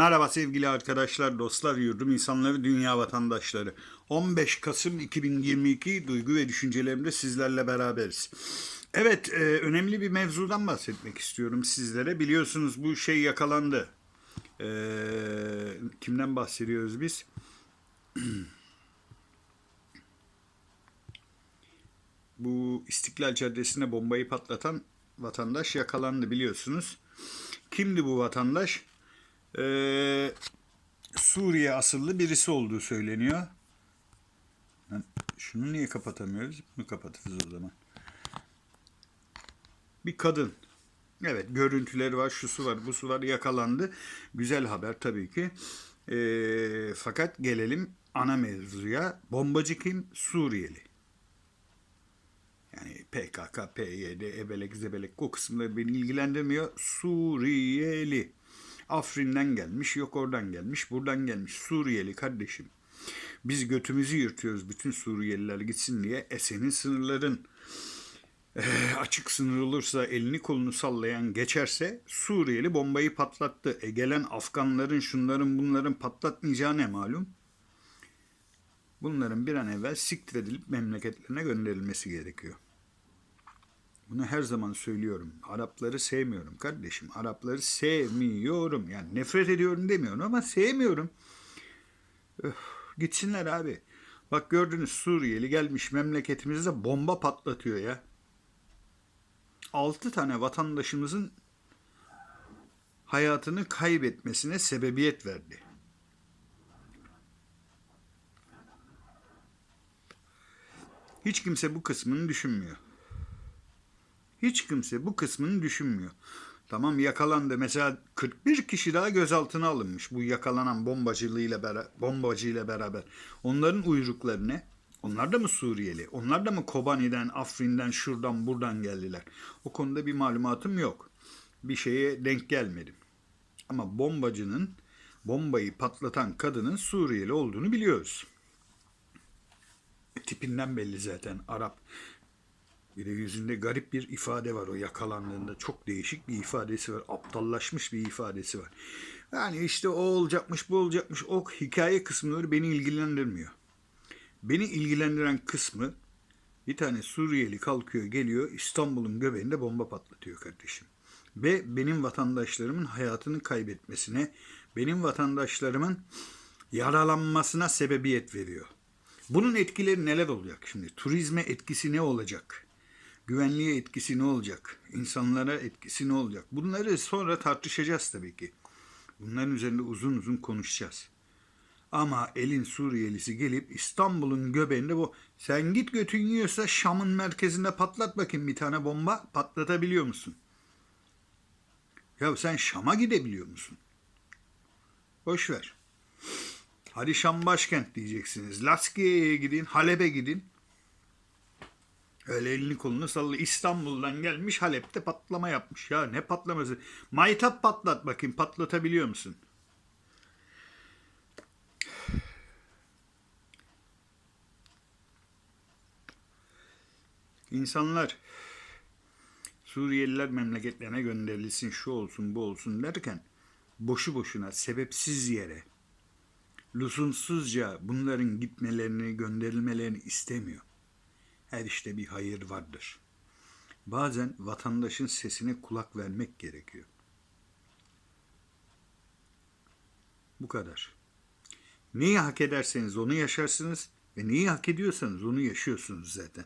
Merhaba sevgili arkadaşlar, dostlar, yurdum insanları, dünya vatandaşları. 15 Kasım 2022 duygu ve düşüncelerimde sizlerle beraberiz. Evet, e, önemli bir mevzudan bahsetmek istiyorum sizlere. Biliyorsunuz bu şey yakalandı. E, kimden bahsediyoruz biz? bu İstiklal Caddesi'ne bombayı patlatan vatandaş yakalandı biliyorsunuz. Kimdi bu vatandaş? Ee, Suriye asıllı birisi olduğu söyleniyor. Şunu niye kapatamıyoruz? Bunu kapatırız o zaman. Bir kadın. Evet görüntüleri var, şusu var, busu var yakalandı. Güzel haber tabii ki. Ee, fakat gelelim ana mevzuya. Bombacı kim? Suriyeli. Yani PKK, PYD, ebelek, zebelek o kısımları beni ilgilendirmiyor. Suriyeli. Afrin'den gelmiş, yok oradan gelmiş, buradan gelmiş. Suriyeli kardeşim. Biz götümüzü yırtıyoruz bütün Suriyeliler gitsin diye. E senin sınırların eh, açık sınır olursa elini kolunu sallayan geçerse Suriyeli bombayı patlattı. E gelen Afganların şunların bunların patlatmayacağı ne malum? Bunların bir an evvel siktir edilip memleketlerine gönderilmesi gerekiyor. Bunu her zaman söylüyorum. Arapları sevmiyorum kardeşim. Arapları sevmiyorum. Yani nefret ediyorum demiyorum ama sevmiyorum. Öf, gitsinler abi. Bak gördünüz Suriyeli gelmiş memleketimizde bomba patlatıyor ya. Altı tane vatandaşımızın hayatını kaybetmesine sebebiyet verdi. Hiç kimse bu kısmını düşünmüyor. Hiç kimse bu kısmını düşünmüyor. Tamam yakalandı. Mesela 41 kişi daha gözaltına alınmış bu yakalanan bombacılığıyla beraber, bombacıyla beraber. Onların uyrukları ne? Onlar da mı Suriyeli? Onlar da mı Kobani'den, Afrin'den, şuradan, buradan geldiler? O konuda bir malumatım yok. Bir şeye denk gelmedim. Ama bombacının, bombayı patlatan kadının Suriyeli olduğunu biliyoruz. Tipinden belli zaten Arap. Bir de yüzünde garip bir ifade var o yakalandığında. Çok değişik bir ifadesi var. Aptallaşmış bir ifadesi var. Yani işte o olacakmış, bu olacakmış. O hikaye kısımları beni ilgilendirmiyor. Beni ilgilendiren kısmı bir tane Suriyeli kalkıyor geliyor İstanbul'un göbeğinde bomba patlatıyor kardeşim. Ve benim vatandaşlarımın hayatını kaybetmesine, benim vatandaşlarımın yaralanmasına sebebiyet veriyor. Bunun etkileri neler olacak şimdi? Turizme etkisi ne olacak? Güvenliğe etkisi ne olacak? İnsanlara etkisi ne olacak? Bunları sonra tartışacağız tabii ki. Bunların üzerinde uzun uzun konuşacağız. Ama elin Suriyelisi gelip İstanbul'un göbeğinde bu sen git götün yiyorsa Şam'ın merkezinde patlat bakayım bir tane bomba patlatabiliyor musun? Ya sen Şam'a gidebiliyor musun? Boş ver. Hadi Şam başkent diyeceksiniz. Laskiye'ye gidin, Halep'e gidin. Öyle elini kolunu salla. İstanbul'dan gelmiş Halep'te patlama yapmış. Ya ne patlaması? Maytap patlat bakayım. Patlatabiliyor musun? İnsanlar Suriyeliler memleketlerine gönderilsin, şu olsun, bu olsun derken boşu boşuna, sebepsiz yere, lüzumsuzca bunların gitmelerini, gönderilmelerini istemiyor. Her işte bir hayır vardır. Bazen vatandaşın sesine kulak vermek gerekiyor. Bu kadar. Neyi hak ederseniz onu yaşarsınız ve neyi hak ediyorsanız onu yaşıyorsunuz zaten.